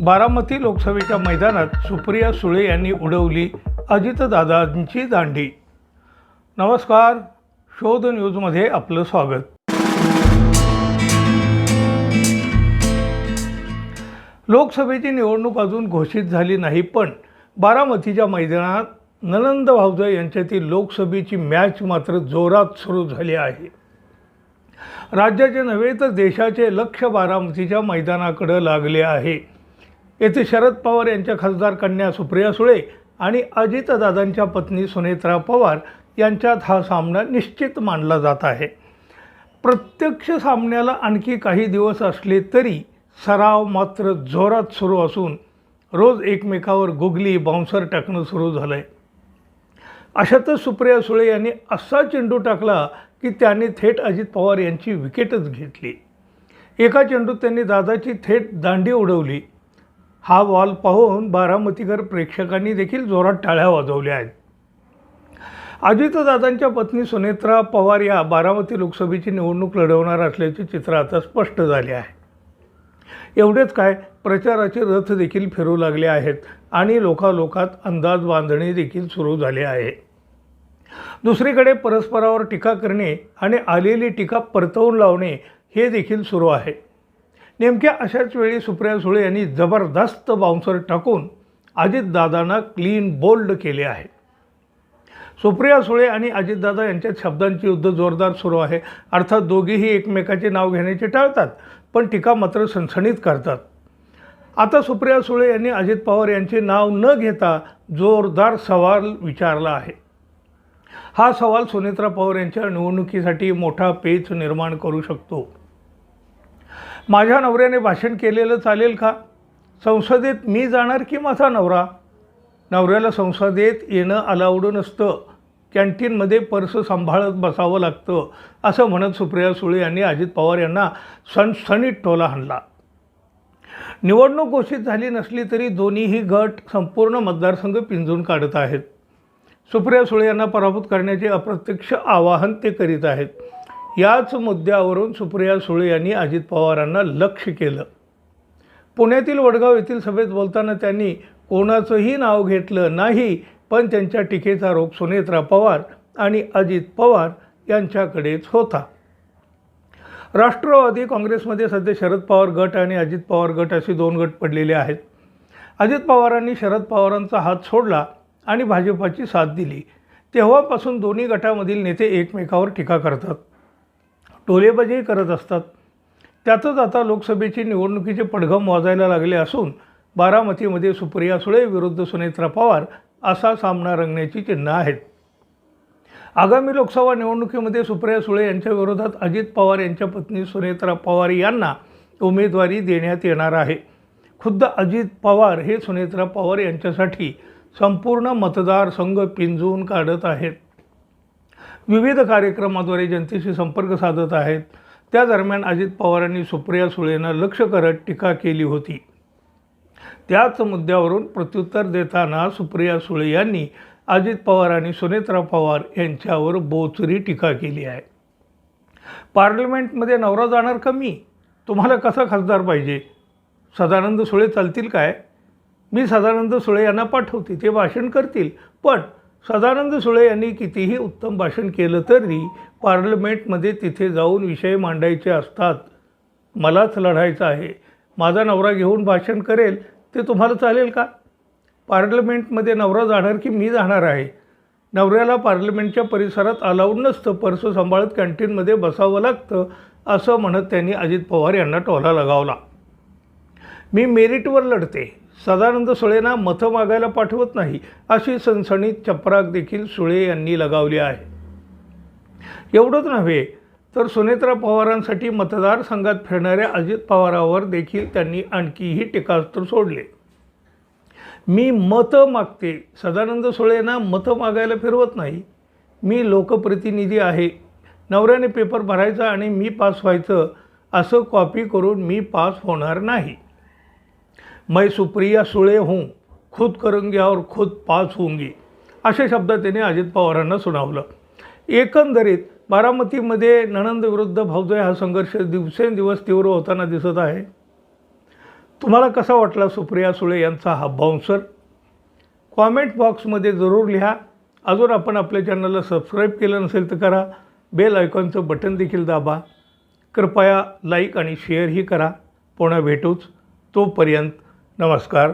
बारामती लोकसभेच्या मैदानात सुप्रिया सुळे यांनी उडवली अजितदादांची दांडी. नमस्कार शोध न्यूजमध्ये आपलं स्वागत. लोकसभेची निवडणूक अजून घोषित झाली नाही पण बारामतीच्या मैदानात ननंद भाऊजा यांच्यातील लोकसभेची मॅच मात्र जोरात सुरू झाली आहे. राज्याचे नव्हे तर देशाचे लक्ष बारामतीच्या मैदानाकडे लागले आहे. येथे शरद पवार यांच्या खासदार कन्या सुप्रिया सुळे आणि अजितदादांच्या पत्नी सुनेत्रा पवार यांच्यात हा सामना निश्चित मानला जात आहे. प्रत्यक्ष सामन्याला आणखी काही दिवस असले तरी सराव मात्र जोरात सुरू असून रोज एकमेकावर गुगली बाउन्सर टाकणं सुरू झालं आहे अशातच सुप्रिया सुळे यांनी असा चेंडू टाकला की त्यांनी थेट अजित पवार यांची विकेटच घेतली. एका चेंडूत त्यांनी दादाची थेट दांडी उडवली. हा वॉल पाहून बारामतीकर प्रेक्षकांनी देखील जोरात टाळ्या वाजवल्या आहेत. अजितदादांच्या पत्नी सुनेत्रा पवार या बारामती लोकसभेची निवडणूक लढवणार असल्याचे चित्र आता स्पष्ट झाले आहे. एवढेच काय प्रचाराचे रथ देखील फिरू लागले आहेत आणि लोकालोकात अंदाज बांधणी देखील सुरू झाले आहे. दुसरीकडे परस्परावर टीका करणे आणि आलेली टीका परतवून लावणे हे देखील सुरू आहे. नेमक्या अशाच वेळी सुप्रिया सुळे यांनी जबरदस्त बाउन्सर टाकून अजितदादांना क्लीन बोल्ड केले आहे. सुप्रिया सुळे आणि अजितदादा यांच्यात शब्दांची युद्ध जोरदार सुरू आहे. अर्थात दोघेही एकमेकाचे नाव घेण्याचे टाळतात पण टीका मात्र सणसणीत करतात. आता सुप्रिया सुळे यांनी अजित पवार यांचे नाव न घेता जोरदार सवाल विचारला आहे. हा सवाल सुनेत्रा पवार यांच्या निवडणुकीसाठी मोठा पेच निर्माण करू शकतो. माझ्या नवऱ्याने भाषण केलेलं चालेल का? संसदेत मी जाणार की माझा नवरा? नवऱ्याला संसदेत येणं अलाउड नसतं. कॅन्टीनमध्ये पर्स सांभाळत बसावं लागतं असं म्हणत सुप्रिया सुळे यांनी अजित पवार यांना सणसणीत टोला हाणला. निवडणूक घोषित झाली नसली तरी दोन्हीही गट संपूर्ण मतदारसंघ पिंजून काढत आहेत. सुप्रिया सुळे यांना पराभूत करण्याचे अप्रत्यक्ष आवाहन ते करीत आहेत. याच मुद्द्यावरून सुप्रिया सुळे यांनी अजित पवारांना लक्ष केलं. पुण्यातील वडगाव येथील सभेत बोलताना त्यांनी कोणाचंही नाव घेतलं नाही पण त्यांच्या टीकेचा रोप सुनेत्रा पवार आणि अजित पवार यांच्याकडेच होता. राष्ट्रवादी काँग्रेसमध्ये सध्या शरद पवार गट आणि अजित पवार गट असे दोन गट पडलेले आहेत. अजित पवारांनी शरद पवारांचा हात सोडला आणि भाजपाची साथ दिली. तेव्हापासून दोन्ही गटामधील नेते एकमेकावर टीका करतात. टोलेबाजी करत असतात. त्यातच आता लोकसभेची निवडणुकीचे पडघम वाजायला लागले असून बारामतीमध्ये सुप्रिया सुळे विरुद्ध सुनेत्रा पवार असा सामना रंगण्याची चिन्ह आहेत. आगामी लोकसभा निवडणुकीमध्ये सुप्रिया सुळे यांच्या विरोधात अजित पवार यांच्या पत्नी सुनेत्रा पवार यांना उमेदवारी देण्यात येणार आहे. खुद्द अजित पवार हे सुनेत्रा पवार यांच्यासाठी संपूर्ण मतदारसंघ पिंजून काढत आहेत. विविध कार्यक्रमाद्वारे जनतेशी संपर्क साधत आहेत. त्या दरम्यान अजित पवारांनी सुप्रिया सुळेंना लक्ष करत टीका केली होती. त्याच मुद्द्यावरून प्रत्युत्तर देताना सुप्रिया सुळे यांनी अजित पवार आणि सुनेत्रा पवार यांच्यावर बोचरी टीका केली आहे. पार्लमेंटमध्ये नवरा जाणार कमी? तुम्हाला कसा खासदार पाहिजे? सदानंद सुळे चालतील काय? मी सदानंद सुळे यांना पाठवते ते भाषण करतील. पण सदानंद सुळे यांनी कितीही उत्तम भाषण केलं तरी पार्लमेंटमध्ये तिथे जाऊन विषय मांडायचे असतात. मलाच लढायचं आहे. माझा नवरा घेऊन भाषण करेल ते तुम्हाला चालेल का? पार्लमेंटमध्ये नवरा जाणार की मी जाणार आहे? नवऱ्याला पार्लमेंटच्या परिसरात अलाउड नसतं पर्स सांभाळत कॅन्टीनमध्ये बसावं लागतं असं म्हणत त्यांनी अजित पवार यांना टोला लगावला. मी मेरिटवर लढते. सदानंद सुळेंना मतं मागायला पाठवत नाही अशी सणसणीत चपराक देखील सुळे यांनी लगावली आहे. एवढंच नव्हे तर सुनेत्रा पवारांसाठी मतदारसंघात फिरणाऱ्या अजित पवारावर देखील त्यांनी आणखीही टीकास्त्र सोडले. मी मतं मागते सदानंद सुळेंना मतं मागायला फिरवत नाही. मी लोकप्रतिनिधी आहे. नवऱ्याने पेपर भरायचा आणि मी पास व्हायचं असं कॉपी करून मी पास होणार नाही. मैं सुप्रिया सुळे हूँ खुद करूंगी और खुद पास होंगी असे शब्द त्याने अजित पवारांना सुनावलं. एकंदरीत बारामतीमध्ये नणंद विरुद्ध भाऊजाई हा संघर्ष दिवसेंदिवस तीव्र होताना दिसत आहे. तुम्हाला कसा वाटला सुप्रिया सुळे यांचा हा बाउन्सर कॉमेंट बॉक्समध्ये जरूर लिहा. अजून आपण आपल्या चॅनलला सबस्क्राईब केलं नसेल तर करा. बेल आयकॉनचं बटन देखील दाबा. कृपया लाईक आणि शेअरही करा. पुन्हा भेटूच. तोपर्यंत नमस्कार.